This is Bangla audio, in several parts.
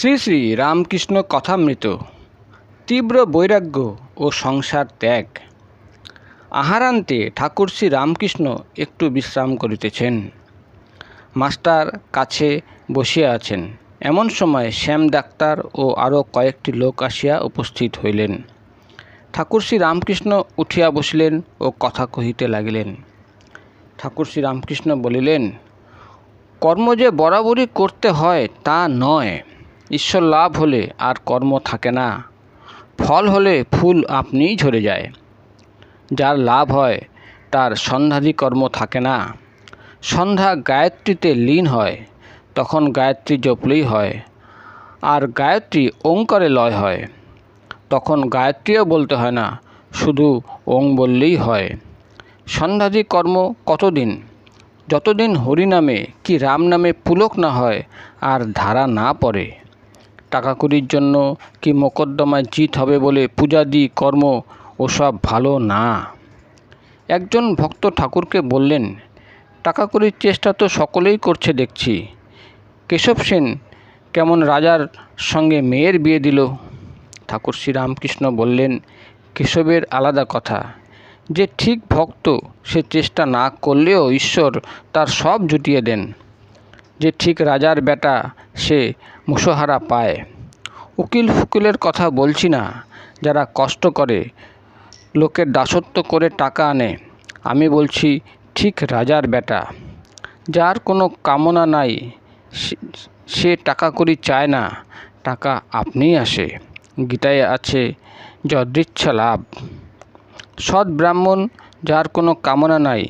শ্রী শ্রী রামকৃষ্ণ কথামৃত, তীব্র বৈরাগ্য ও সংসার ত্যাগ। আহারান্তে ঠাকুর শ্রী রামকৃষ্ণ একটু বিশ্রাম করিতেছেন। মাস্টার কাছে বসিয়া আছেন। এমন সময় শ্যাম ডাক্তার ও আরও কয়েকটি লোক আসিয়া উপস্থিত হইলেন। ঠাকুর শ্রী রামকৃষ্ণ উঠিয়া বসিলেন ও কথা কহিতে লাগিলেন। ঠাকুর শ্রী রামকৃষ্ণ বলিলেন, কর্ম যে বরাবরই করতে হয় তা নয়। ঈশ্বর লাভ হলে আর কর্ম থাকে না। ফল হলে ফুল আপনিই ঝরে যায়। যার লাভ হয়, তার সন্ধ্যাদি কর্ম থাকে না। সন্ধ্যা গায়ত্রীতে লীন হয়, তখন গায়ত্রী জপলেই হয়। আর গায়ত্রী ওঙ্কারে লয় হয়, তখন গায়ত্রীও বলতে হয় না, শুধু ওং বললেই হয়। সন্ধ্যাদি কর্ম কতদিন? যতদিন হরিনামে কি রাম নামে পুলক না হয়, আর ধারা না পড়ে। টাকা কড়ির জন্য কি মোকদ্দমায় জিত হবে বলে পূজাদি কর্ম ওসব ভালো না। একজন ভক্ত ঠাকুরকে বললেন টাকা কড়ির চেষ্টা তো সকলেই করছে দেখছি। কেশব সেন কেমন রাজার সঙ্গে মেয়ের বিয়ে দিল? ঠাকুর শ্রীরামকৃষ্ণ বললেন, কেশবের আলাদা কথা। যে ঠিক ভক্ত সে চেষ্টা না করলেও ঈশ্বর তার সব জুটিয়ে দেন। যে ঠিক রাজার বেটা সে মুসহারা পায়। উকিল ফুকিলের কথা বলছি না, যারা কষ্ট করে, লোকের দাসত্ব করে টাকা আনে। আমি বলছি, ঠিক রাজার বেটা, যার কোনো কামনা নাই সে- টাকা করি চায় না, টাকা আপনিই আসে, গীতায় আছে, যদৃচ্ছা লাভ। সৎ ব্রাহ্মণ যার কোনো কামনা নাই,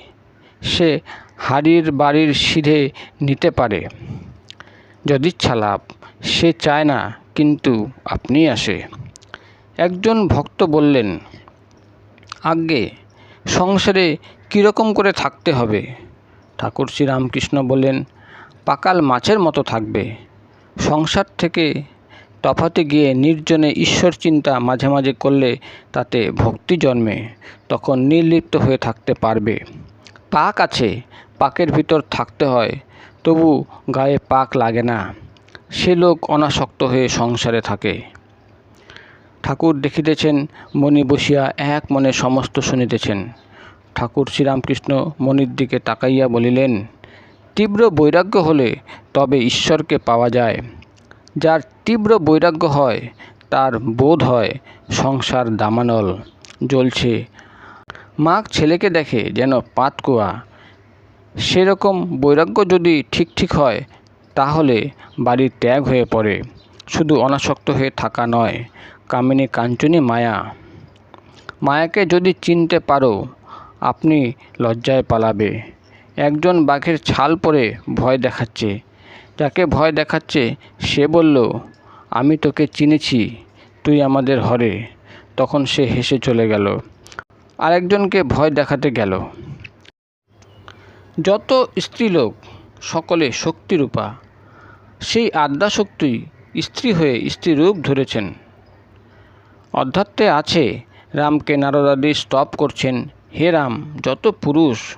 সে হাড়ির বাড়ির সিধে নিতে পারে। যদিচ্ছা লাভ সে চায় না, কিন্তু আপনি আসে। একজন ভক্ত বললেন, আজ্ঞে, সংসারে কীরকম করে থাকতে হবে? ঠাকুর শ্রীরামকৃষ্ণ বললেন, পাকাল মাছের মতো থাকবে। সংসার থেকে তফাতে গিয়ে নির্জনে ঈশ্বর চিন্তা মাঝে মাঝে করলে তাতে ভক্তি জন্মে, তখন নির্লিপ্ত হয়ে থাকতে পারবে। পাক আছে পাকের ভিতর থাকতে হয়, তবু গায়ে পাক লাগে না। সে লোক অনাসক্ত হয়ে সংসারে থাকে। ঠাকুর দেখিতেছেন, মণি বসিয়া এক মনে সমস্ত শুনিতেছেন। ঠাকুর শ্রীরামকৃষ্ণ মণির দিকে তাকাইয়া বলিলেন, তীব্র বৈরাগ্য হলে তবে ঈশ্বরকে পাওয়া যায়। যার তীব্র বৈরাগ্য হয়, তার বোধ হয় সংসার দামানল, জ্বলছে। মাক ছেলেকে দেখে যেন পাতকুয়া সেরকম বৈরাগ্য যদি ঠিক ঠিক হয়, তাহলে বাড়ির ত্যাগ হয়ে পড়ে। শুধু অনাসক্ত হয়ে থাকা নয়, কামিনী কাঞ্চনী মায়া। মায়াকে যদি চিনতে পারো, আপনি লজ্জায় পালাবে। একজন বাঘের ছাল পরে ভয় দেখাচ্ছে। যাকে ভয় দেখাচ্ছে, সে বলল, আমি তোকে চিনেছি, তুই আমাদের হরে। তখন সে হেসে চলে গেল। আরেকজনকে ভয় দেখাতে গেল। যত স্ত্রীলোক সকলে শক্তিরূপা, সেই আদ্যাশক্তি স্ত্রী হয়ে স্ত্রী রূপ ধরেছেন। অধ্যাত্মে আছে, রামকে নারদাদি স্তব করছেন। হে রাম, যত পুরুষ,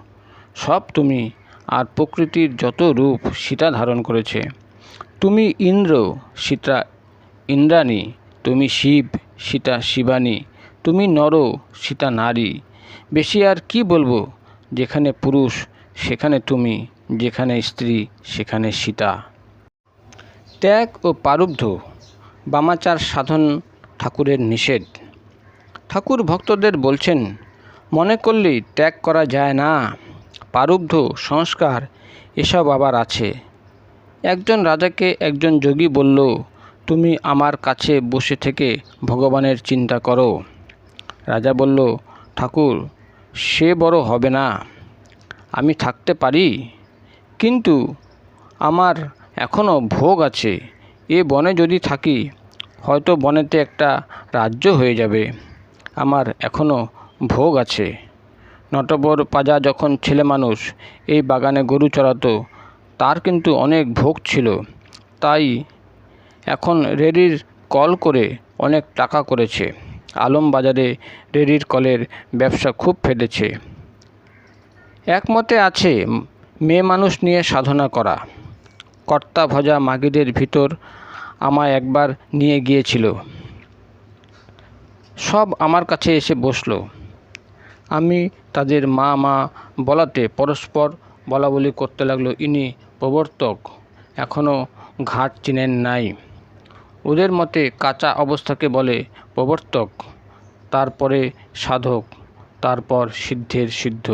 সব তুমি আর প্রকৃতির যত রূপ সীতা ধারণ করেছে। তুমি ইন্দ্র, সীতা ইন্দ্রাণী। তুমি শিব, সীতা শিবানী তুমি নর, সীতা নারী। বেশি আর কি বলব, যেখানে পুরুষ সেখানে তুমি, যেখানে স্ত্রী, সেখানে সীতা। ত্যাগ ও পারুব্ধ, বামাচার সাধন ঠাকুরের নিষেধ। ঠাকুর ভক্তদের বলছেন, মনে করলেই ত্যাগ করা যায় না। পারুব্ধ, সংস্কার, এসব আবার আছে। একজন রাজাকে একজন যোগী বলল, তুমি আমার কাছে বসে থেকে ভগবানের চিন্তা করো। রাজা বলল, ঠাকুর, সে বড় হবে না। আমি থাকতে পারি? কিন্তু আমার এখনও ভোগ আছে। এ বনে যদি থাকি, হয়তো বনেতে একটা রাজ্য হয়ে যাবে। আমার এখনও ভোগ আছে। নটবর পাজা যখন ছেলে মানুষ, এই বাগানে গরু চড়াতো, তার কিন্তু অনেক ভোগ ছিল। তাই এখন রেডির কল করে অনেক টাকা করেছে। আলম বাজারে রেডির কলের ব্যবসা খুব ফেটেছে। একমতে আছে মেয়ে মানুষ নিয়ে সাধনা করা। কর্তা ভজা মাগিদের ভিতর আমায় একবার নিয়ে গিয়েছিল। সব আমার কাছে এসে বসল। আমি তাদের মা মা বলাতে পরস্পর বলাবলি করতে লাগল। ইনি প্রবর্তক এখনও ঘাট চিনেন নাই। ওদের মতে কাঁচা অবস্থাকে বলে প্রবর্তক, তারপরে সাধক, তারপর সিদ্ধের সিদ্ধ।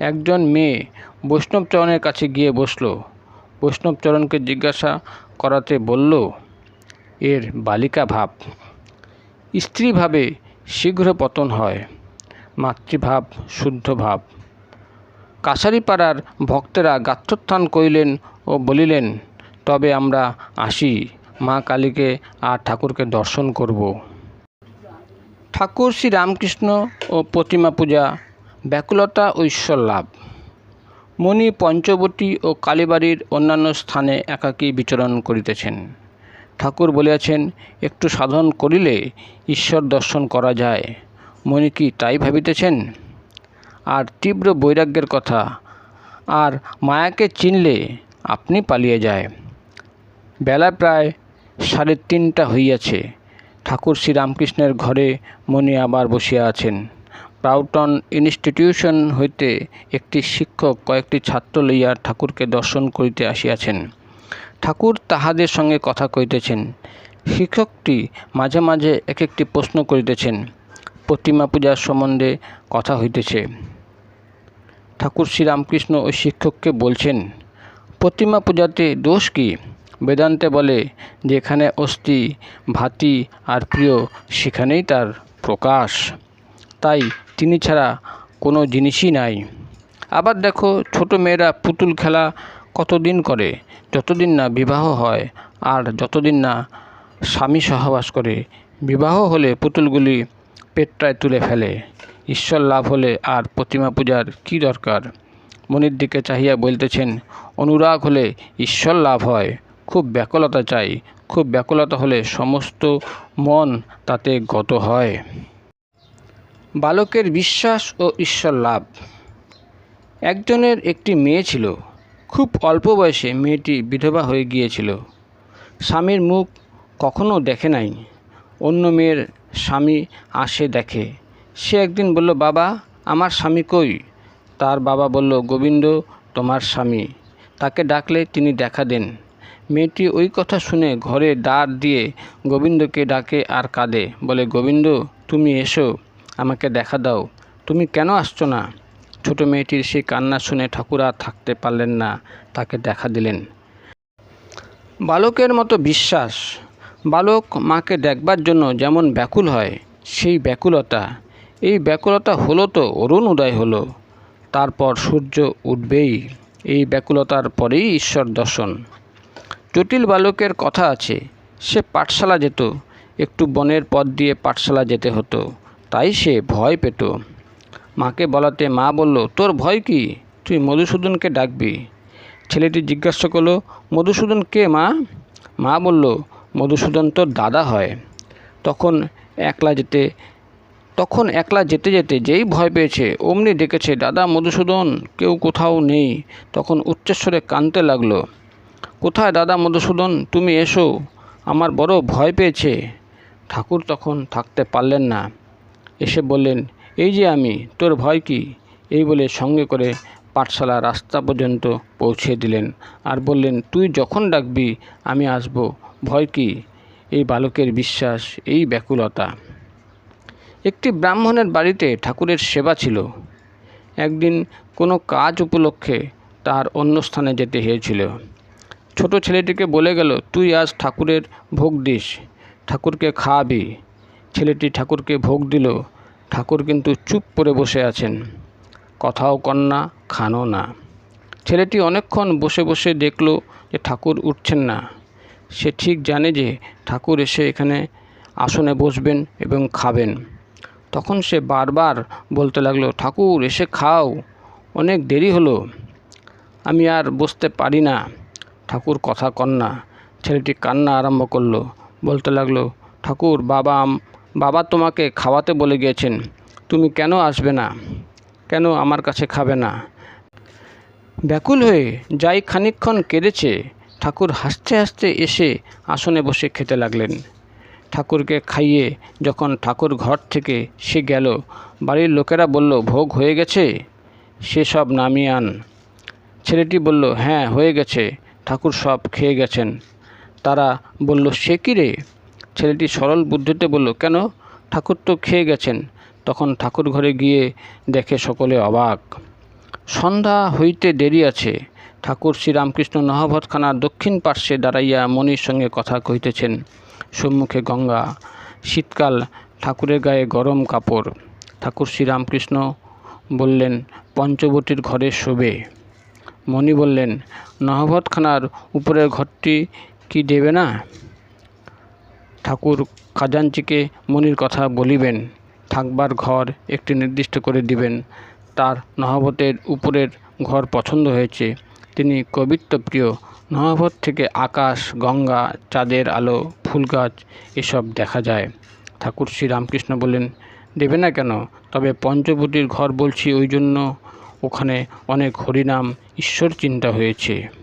একজন মেয়ে বৈষ্ণবচরণের কাছে গিয়ে বসল। বৈষ্ণবচরণকে জিজ্ঞাসা করাতে বলল, এর বালিকা ভাব, স্ত্রীভাবে শীঘ্র পতন হয়, মাতৃভাব শুদ্ধ ভাব। কাছারিপাড়ার ভক্তেরা গাত্রোত্থান করিলেন ও বলিলেন, তবে আমরা আসি, মা কালীকে আর ঠাকুরকে দর্শন করব। ঠাকুর শ্রী রামকৃষ্ণ ও প্রতিমা পূজা ব্যাকুলতা ঐশ্বর লাভ। মণি পঞ্চবটী ও কালীবাড়ির অন্যান্য স্থানে একাকী বিচরণ করিতেছেন। ঠাকুর বলিয়াছেন, একটু সাধন করিলে ঈশ্বর দর্শন করা যায়। মণি কি তাই ভাবিতেছেন? আর তীব্র বৈরাগ্যের কথা, আর মায়াকে চিনলে আপনি পালিয়ে যায়। বেলা প্রায় সাড়ে তিনটা হইয়াছে। ঠাকুর শ্রীরামকৃষ্ণের ঘরে মণি আবার বসিয়া আছেন। ব্রাউটন ইনস্টিটিউশন হইতে একটি শিক্ষক কয়েকটি ছাত্র লইয়া ঠাকুরকে দর্শন করিতে আসিয়াছেন। ঠাকুর তাহাদের সঙ্গে কথা কইতেছেন। শিক্ষকটি মাঝে মাঝে এক একটি প্রশ্ন করিতেছেন। প্রতিমা পূজার সম্বন্ধে কথা হইতেছে। ঠাকুর শ্রীরামকৃষ্ণ ওই শিক্ষককে বলছেন, প্রতিমা পূজাতে দোষ কি? বেদান্তে বলে, যেখানে অস্থি, ভাতি আর প্রিয়, সেখানেই তার প্রকাশ। তাই তিনি ছাড়া কোনো জিনিসই নাই। আবার দেখো, ছোট মেয়েরা পুতুল খেলা কতদিন করে? যতদিন না বিবাহ হয়, আর যতদিন না স্বামী সহবাস করে, বিবাহ হলে পুতুলগুলি পেটটায় তুলে ফেলে। ঈশ্বর লাভ হলে আর প্রতিমা পূজার কি দরকার? মনির দিকে চাহিয়া বলতেছেন, অনুরাগ হলে ঈশ্বর লাভ হয়। খুব ব্যাকুলতা চাই। খুব ব্যাকুলতা হলে সমস্ত মন তাতে গত হয়। বালকের বিশ্বাস ও ঈশ্বর লাভ। একজনের একটি মেয়ে ছিল। খুব অল্প বয়সে মেয়েটি বিধবা হয়ে গিয়েছিল। স্বামীর মুখ কখনো দেখে নাই। অন্য মেয়ের স্বামী আসে দেখে। সে একদিন বলল, বাবা, আমার স্বামী কই? তার বাবা বলল, গোবিন্দ, তোমার স্বামী। তাকে ডাকলে তিনি দেখা দেন। মেয়েটি ওই কথা শুনে ঘরে দাঁড় দিয়ে গোবিন্দকে ডাকে আর কাঁদে। বলে, গোবিন্দ, তুমি এসো। আমাকে দেখা দাও। তুমি কেন আসছো না? ছোট মেয়েটির সেই কান্না শুনে ঠাকুর আর থাকতে পারলেন না, তাকে দেখা দিলেন। বালকের মতো বিশ্বাস। বালক মাকে দেখবার জন্য যেমন ব্যাকুল হয়, সেই ব্যাকুলতা। এই ব্যাকুলতা হলো তো অরুণ উদয় হলো। তারপর সূর্য উঠবেই, এই ব্যাকুলতার পরেই ঈশ্বর দর্শন। জটিল বালকের কথা আছে, সে পাঠশালা যেত। একটু বনের পথ দিয়ে পাঠশালা যেতে হতো। তাই সে ভয় পেত। মাকে বলাতে মা বলল, তোর ভয় কি? তুই মধুসূদনকে ডাকবি। ছেলেটি জিজ্ঞাসা করল, মধুসূদন কে মা? মা বলল, মধুসূদন তোর দাদা হয়। তখন একলা যেতে, তখন একলা যেতে যেতে যেই ভয় পেয়েছে, অমনি ডেকেছে দাদা মধুসূদন, কেউ কোথাও নেই। তখন উচ্চস্বরে কাঁদতে লাগল, কোথায় দাদা মধুসূদন? তুমি এসো, আমার বড় ভয় পেয়েছে। ঠাকুর তখন থাকতে পারলেন না। এসে বললেন, এই যে আমি, তোর ভয় কি? এই বলে সঙ্গে করে পাঠশালা রাস্তা পর্যন্ত পৌঁছে দিলেন। আর বললেন, তুই যখন ডাকবি, আমি আসব। ভয় কি? এই বালকের বিশ্বাস, এই ব্যাকুলতা। একটি ব্রাহ্মণের বাড়িতে ঠাকুরের সেবা ছিল। একদিন কোনো কাজ উপলক্ষে তার অন্য স্থানে যেতে হয়েছিল। ছোট ছেলেটিকে বলে গেল, তুই আজ ঠাকুরের ভোগ দিস। ঠাকুরকে খাওয়াবি। ছেলেটি ঠাকুরকে ভোগ দিল। ঠাকুর কিন্তু চুপ করে বসে আছেন। কথাও কন্যা, খানও না। ছেলেটি অনেকক্ষণ বসে বসে দেখল যে ঠাকুর উঠছেন না। সে ঠিক জানে যে ঠাকুর এসে এখানে আসনে বসবেন এবং খাবেন। তখন সে বারবার বলতে লাগল, ঠাকুর, এসে খাও। অনেক দেরি হলো। আমি আর বসতে পারি না। ঠাকুর কথা কন্যা। ছেলেটি কান্না আরম্ভ করল। বলতে লাগল, ঠাকুর, বাবা বাবা তোমাকে খাওয়াতে বলে গিয়েছেন, তুমি কেন আসবে না? কেন আমার কাছে খাবে না? ব্যাকুল হয়ে যাই খানিকক্ষণ কেঁদেছে, ঠাকুর হাসতে হাসতে এসে আসনে বসে খেতে লাগলেন। ঠাকুরকে খাইয়ে যখন ঠাকুর ঘর থেকে সে গেল, বাড়ির লোকেরা বলল, ভোগ হয়ে গেছে? সে সব নামিয়ে আন। ছেলেটি বলল হ্যাঁ হয়ে গেছে। ঠাকুর সব খেয়ে গেছেন। তারা বলল, সে কী রে? ছেলেটি সরল বুদ্ধিতে বলল, কেন? ঠাকুর তো খেয়ে গেছেন। তখন ঠাকুর ঘরে গিয়ে দেখে সকলে অবাক। সন্ধ্যা হইতে দেরি আছে। ঠাকুর শ্রীরামকৃষ্ণ নহবতখানার দক্ষিণ পার্শ্বে দাঁড়াইয়া মনির সঙ্গে কথা কহিতেছেন। সম্মুখে গঙ্গা, শীতকাল, ঠাকুরের গায়ে গরম কাপড়। ঠাকুর শ্রীরামকৃষ্ণ বললেন, পঞ্চবটির ঘরে শোবে। মণি বললেন নহবতখানার উপরের ঘরটি কি দেবে না? ঠাকুর খাজাঞ্চিকে মনির কথা বলিবেন, থাকবার ঘর একটি নির্দিষ্ট করে দিবেন। তার নহবতের উপরের ঘর পছন্দ হয়েছে। তিনি কবিত্বপ্রিয়। নহবত থেকে আকাশ, গঙ্গা, চাঁদের আলো ফুল গাছ এসব দেখা যায়। ঠাকুর শ্রী রামকৃষ্ণ বললেন দেবে না কেন? তবে পঞ্চবটির ঘর বলছি, ওই জন্য ওখানে অনেক হরিনাম ঈশ্বর চিন্তা হয়েছে।